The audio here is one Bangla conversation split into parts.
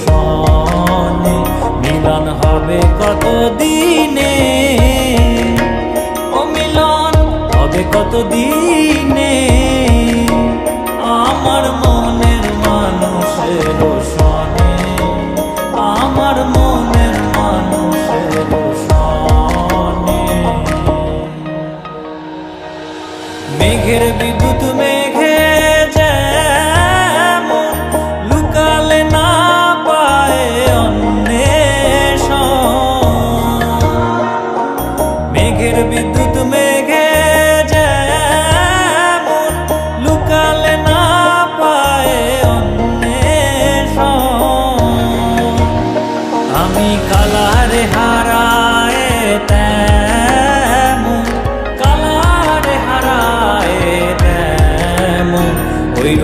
সনে মিলন হবে কত দিনে ও মিলন হবে কত দিনে আমার মনের মানুষের সনে আমার মনের মানুষের সনে মেঘের বিদ্যুৎ মেঘে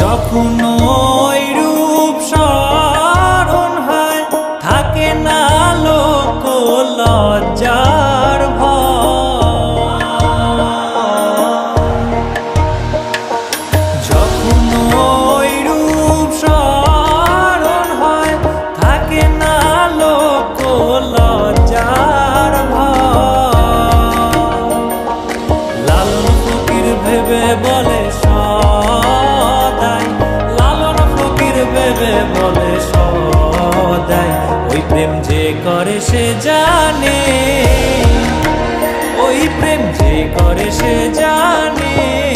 যখন ভেবে সদায় ওই প্রেম যে করে সে জানে। ওই প্রেম যে করে সে জানে।